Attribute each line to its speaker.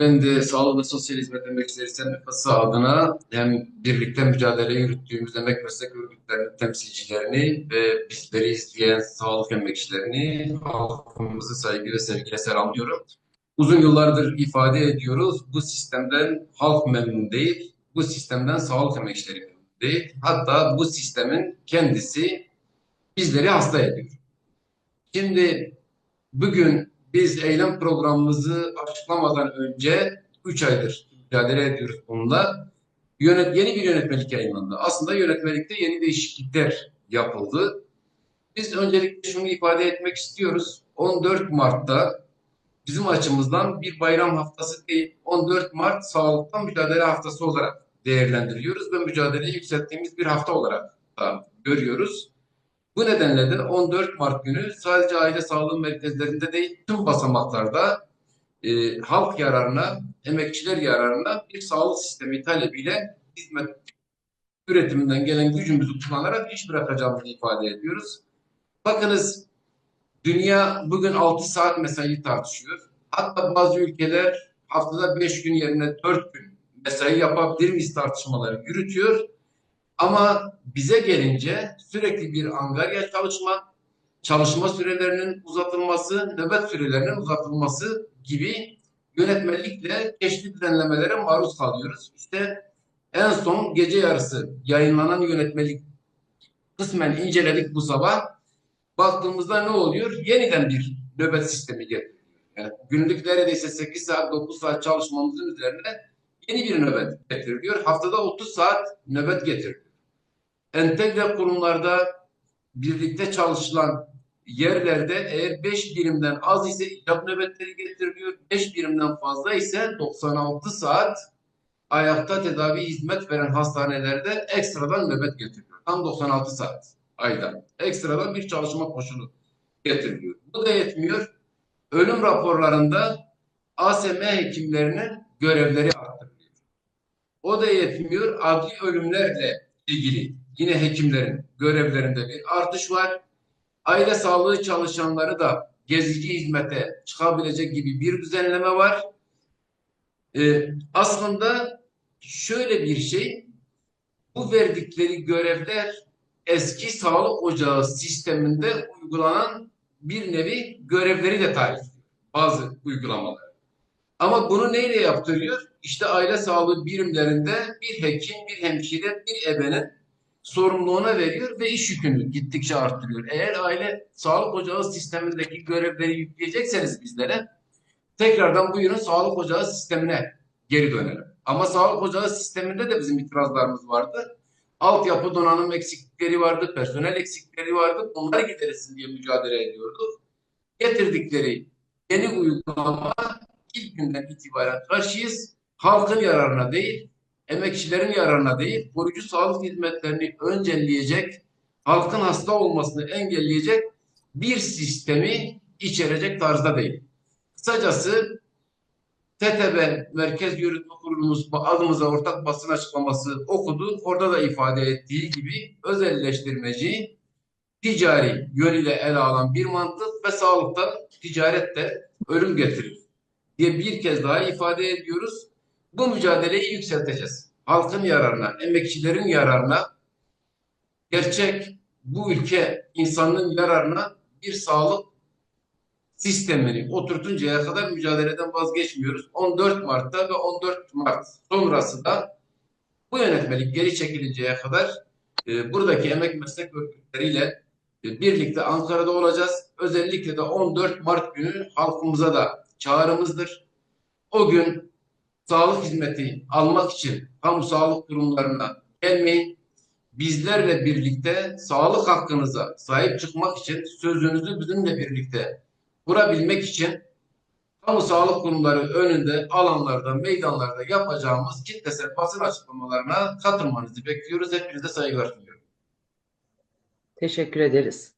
Speaker 1: Ben de Sağlık ve Sosyal Hizmet Emekçileri Sendikası adına hem birlikte mücadele yürüttüğümüz emek meslek örgütlerinin temsilcilerini ve bizleri izleyen sağlık emekçilerini halkımızı saygı ve sevgiyle selamlıyorum. Uzun yıllardır ifade ediyoruz. Bu sistemden halk memnun değil, bu sistemden sağlık emekçileri memnun değil. Hatta bu sistemin kendisi bizleri hasta ediyor. Şimdi bugün biz eylem programımızı açıklamadan önce 3 aydır mücadele ediyoruz bununla. Yönet, yeni bir yönetmelik yayınlandı. Aslında yönetmelikte yeni değişiklikler yapıldı. Biz öncelikle şunu ifade etmek istiyoruz. 14 Mart'ta bizim açımızdan bir bayram haftası değil, 14 Mart Sağlıktan Mücadele Haftası olarak değerlendiriyoruz ve mücadeleyi yükselttiğimiz bir hafta olarak da görüyoruz. Bu nedenle de 14 Mart günü sadece aile sağlığı merkezlerinde değil tüm basamaklarda e, halk yararına, emekçiler yararına bir sağlık sistemi talebiyle hizmet üretiminden gelen gücümüzü kullanarak iş bırakacağımızı ifade ediyoruz. Bakınız dünya bugün 6 saat mesai tartışıyor. Hatta bazı ülkeler haftada 5 gün yerine 4 gün mesai yapabilir miyiz tartışmaları yürütüyor. Ama bize gelince sürekli bir angarya çalışma, çalışma sürelerinin uzatılması, nöbet sürelerinin uzatılması gibi yönetmelikle çeşitli düzenlemelere maruz kalıyoruz. İşte en son gece yarısı yayınlanan yönetmelik kısmen inceledik bu sabah. Baktığımızda ne oluyor? Yeniden bir nöbet sistemi getiriliyor. Yani günlük neredeyse 8 saat, 9 saat çalışmamızın üzerine yeni bir nöbet getiriliyor. Haftada 30 saat nöbet getiriliyor entegre kurumlarda birlikte çalışılan yerlerde eğer 5 birimden az ise icap nöbetleri getiriliyor. 5 birimden fazla ise 96 saat ayakta tedavi hizmet veren hastanelerde ekstradan nöbet getiriliyor. Tam 96 saat ayda. Ekstradan bir çalışma koşulu getiriliyor. Bu da yetmiyor. Ölüm raporlarında ASM hekimlerinin görevleri arttırılıyor. O da yetmiyor. Adli ölümlerle ilgili yine hekimlerin görevlerinde bir artış var. Aile sağlığı çalışanları da gezici hizmete çıkabilecek gibi bir düzenleme var. Ee, aslında şöyle bir şey, bu verdikleri görevler eski sağlık ocağı sisteminde uygulanan bir nevi görevleri de tarif bazı uygulamalar. Ama bunu neyle yaptırıyor? İşte aile sağlığı birimlerinde bir hekim, bir hemşire, bir ebenin sorumluluğuna veriyor ve iş yükünü gittikçe arttırıyor. Eğer aile sağlık ocağı sistemindeki görevleri yükleyecekseniz bizlere tekrardan buyurun sağlık ocağı sistemine geri dönelim. Ama sağlık ocağı sisteminde de bizim itirazlarımız vardı. Altyapı donanım eksiklikleri vardı, personel eksiklikleri vardı. Onları giderilsin diye mücadele ediyorduk. Getirdikleri yeni uygulama ilk günden itibaren karşıyız. Halkın yararına değil, emekçilerin yararına değil, koruyucu sağlık hizmetlerini öncelleyecek, halkın hasta olmasını engelleyecek bir sistemi içerecek tarzda değil. Kısacası TTB Merkez Yürütme Kurulumuz adımıza ortak basın açıklaması okudu. Orada da ifade ettiği gibi özelleştirmeci ticari yönüyle ele alan bir mantık ve sağlıkta ticarette ölüm getirir diye bir kez daha ifade ediyoruz. Bu mücadeleyi yükselteceğiz. Halkın yararına, emekçilerin yararına, gerçek bu ülke insanlığın yararına bir sağlık sistemini oturtuncaya kadar mücadeleden vazgeçmiyoruz. 14 Mart'ta ve 14 Mart sonrası da bu yönetmelik geri çekilinceye kadar e, buradaki emek meslek örgütleriyle e, birlikte Ankara'da olacağız. Özellikle de 14 Mart günü halkımıza da çağrımızdır. O gün sağlık hizmeti almak için kamu sağlık kurumlarına gelmeyin. Bizlerle birlikte sağlık hakkınıza sahip çıkmak için sözünüzü bizimle birlikte kurabilmek için kamu sağlık kurumları önünde alanlarda, meydanlarda yapacağımız kitlesel basın açıklamalarına katılmanızı bekliyoruz. Hepinize saygılar sunuyorum.
Speaker 2: Teşekkür ederiz.